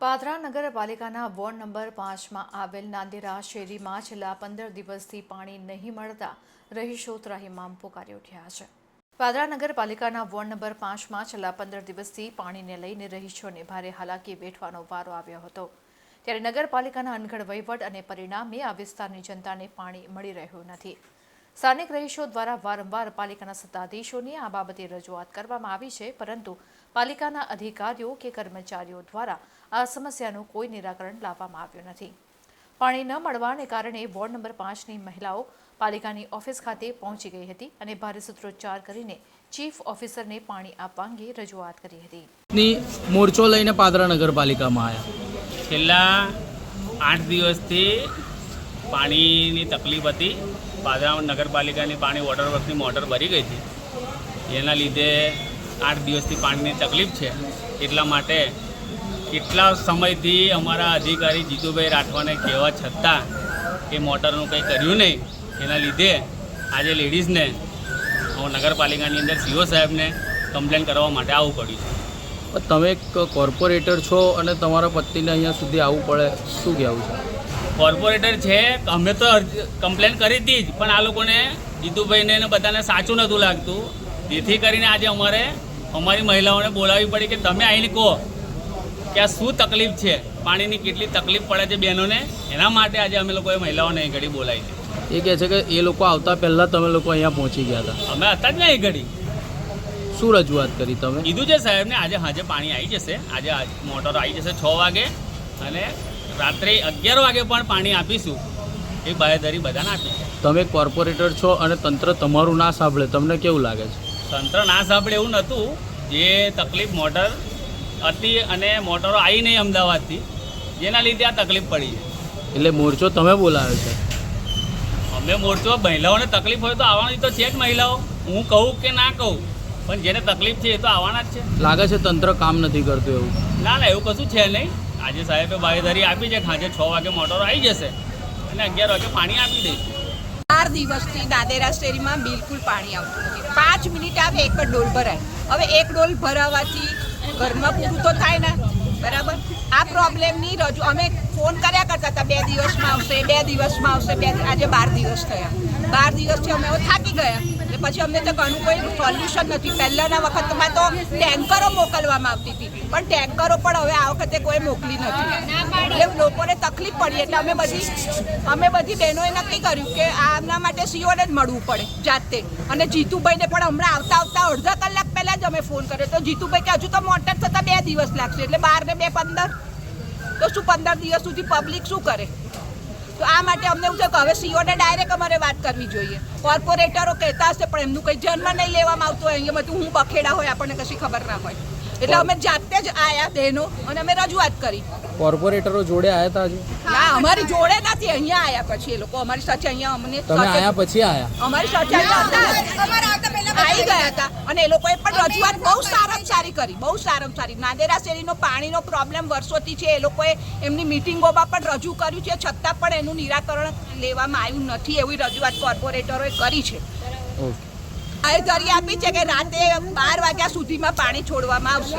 પાદરા નગરપાલિકાના ward number પાંચમાં આવેલ નાંદેરા શેરીમાં છેલ્લા પંદર દિવસથી પાણી નહીં મળતા રહીશો ત્રાહિમામ પોકારી ઉઠ્યા છે. પાદરા નગરપાલિકાના વોર્ડ નંબર પાંચમાં છેલ્લા પંદર દિવસથી પાણીને લઈને રહીશોને ભારે હાલાકી વેઠવાનો વારો આવ્યો હતો. ત્યારે નગરપાલિકાના અનગઢ વહીવટ અને પરિણામે આ વિસ્તારની જનતાને પાણી મળી રહ્યું નથી. સ્થાનિક રહીશો દ્વારા વારંવાર પાલિકાના સત્તાધીશોને આ બાબતે રજૂઆત કરવામાં આવી છે પરંતુ પાલિકાના અધિકારીઓ કે કર્મચારીઓ દ્વારા આ સમસ્યાનું કોઈ નિરાકરણ લાવવામાં આવ્યું નથી. પાણી ન મળવાને કારણે વોર્ડ નંબર પાંચની મહિલાઓ પાલિકાની ઓફિસ ખાતે પહોંચી ગઈ હતી અને ભારે સૂત્રોચ્ચાર કરીને ચીફ ઓફિસરને પાણી આપવા અંગે રજૂઆત કરી હતી. મોરચો લઈને પાદરા નગરપાલિકામાં આવ્યા છેલ્લા આઠ દિવસથી પાણીની તકલીફ હતી. પાદરા નગરપાલિકાની પાણી વોટર વર્કની મોટર ભરી ગઈ હતી. એના લીધે આઠ દિવસથી પાણીની તકલીફ છે. એટલા માટે કેટલા સમયથી અમારા અધિકારી જીતુભાઈ રાઠવાને કહેવા છતાં એ મોટરનું કંઈ કર્યું નહીં. એના લીધે આજે લેડીઝને નગરપાલિકાની અંદર સીઓ સાહેબને કમ્પ્લેન કરવા માટે આવવું પડ્યું છે. તમે એક કોર્પોરેટર છો અને તમારા પતિને અહીંયા સુધી આવવું પડે. શું કહેવું છે? કોર્પોરેટર છે અમે તો કમ્પ્લેન કરી હતી જ પણ આ લોકોને જીતુભાઈને બધાને સાચું નહોતું લાગતું. જેથી કરીને આજે અમારે અમારી મહિલાઓને બોલાવવી પડી કે તમે આવીને કહો કે આ શું તકલીફ છે? પાણીની કેટલી તકલીફ પડે છે બહેનોને? એના માટે આજે અમે લોકોએ મહિલાઓને અહીં ઘડી બોલાવી છે. એ કહે છે કે એ લોકો આવતા પહેલાં તમે લોકો અહીંયા પહોંચી ગયા હતા. અમે હતા જ ને અહીં ઘડી. શું રજૂઆત કરી તમે? કીધું છે સાહેબને આજે હાજે પાણી આવી જશે. આજે મોટર આવી જશે છ વાગે. અને રાત્રે અગિયાર વાગે પણ પાણી આપીશું. એ બાહેધરી બધાને આપી છે. તમે કોર્પોરેટર છો અને તંત્ર તમારું ના સાંભળે તમને કેવું લાગે છે? તંત્ર ના સાંભળે એવું નહોતું. જે તકલીફ મોટર હતી અને મોટરો આવી નહીં અમદાવાદથી જેના લીધે આ તકલીફ પડી છે. એટલે મોરચો તમે બોલાવ્યો છે? અમે મોરચો મહિલાઓને તકલીફ હોય તો આવવાની તો છે જ મહિલાઓ. હું કહું કે ના કહું પણ જેને તકલીફ છે એ તો આવવાના જ છે. લાગે છે તંત્ર કામ નથી કરતું એવું? ના ના એવું કશું છે નહીં. આજે સાહેબે બાહેધરી આપી છે, ખાંજે છ વાગે મોટરો આવી જશે. અને અગિયાર વાગે પાણી આપી દઈશું ચાર દિવસથી દાદેરા શેરીમાં બિલકુલ પાણી આવતું નથી. પાંચ મિનિટ આવે, એક જ ડોલ ભરાય. હવે એક ડોલ ભરાવાથી ઘરમાં પૂરું તો થાય ને? બરાબર? આ પ્રોબ્લેમની રજૂ અમે ફોન કર્યા કરતા હતા, બે દિવસમાં આવશે, બે દિવસમાં આવશે, બે આજે બાર દિવસ થયા. બાર દિવસથી અમે થાકી ગયા. એટલે પછી અમને તો ઘણું કોઈ સોલ્યુશન નથી. પહેલાંના વખતમાં તો ટેન્કરો મોકલવામાં આવતી હતી. પણ ટેન્કરો પણ હવે આ વખતે કોઈ મોકલી નથી. એટલે લોકોને તકલીફ પડી. એટલે અમે બધી અમે બધી બહેનોએ નક્કી કર્યું કે આના માટે સીઓને જ મળવું પડે જાતે. અને જીતુભાઈને પણ હમણાં આવતા આવતા અડધા કલાક પહેલાં જ અમે ફોન કર્યો. તો જીતુભાઈ કે હજુ તો મોટર થતાં બે દિવસ લાગશે. એટલે બાર ને બે પંદર. તો શું પંદર દિવસ સુધી પબ્લિક શું કરે? તો આ માટે અમને એવું છે કે હવે સીઓને ડાયરેક્ટ અમારે વાત કરવી જોઈએ. કોર્પોરેટરો કહેતા હશે પણ એમનું કંઈ જન્મ નહીં લેવામાં આવતું હોય અહીંયા બધું હું બખેડા હોય આપણને કશી ખબર ના હોય. એટલે અમે જાતે જ આયા તેનો અને અમે રજૂઆત કરી. કોર્પોરેટરો જોડે આવ્યા હતા ના અમારી જોડે નથી અહીંયા આયા પછી એ લોકો. અમારી સાથે અહીંયા અમને તમે આયા પછી આયા? અમારી સાથે હતા. આવી ગયા હતા. અને એ લોકોએ પણ રજૂઆત બહુ સારામાં સારી કરી બહુ સારામાં સારી. નાદેરા શેરીનો પાણીનો પ્રોબ્લેમ વર્ષોથી છે. એ લોકોએ એમની મિટિંગોમાં પણ રજૂ કર્યું છે. છતાં પણ એનું નિરાકરણ લેવામાં આવ્યું નથી એવી રજૂઆત કોર્પોરેટરોએ કરી છે. આ બાહેધરી આપી છે કે રાતે બાર વાગ્યા સુધીમાં પાણી છોડવામાં આવશે.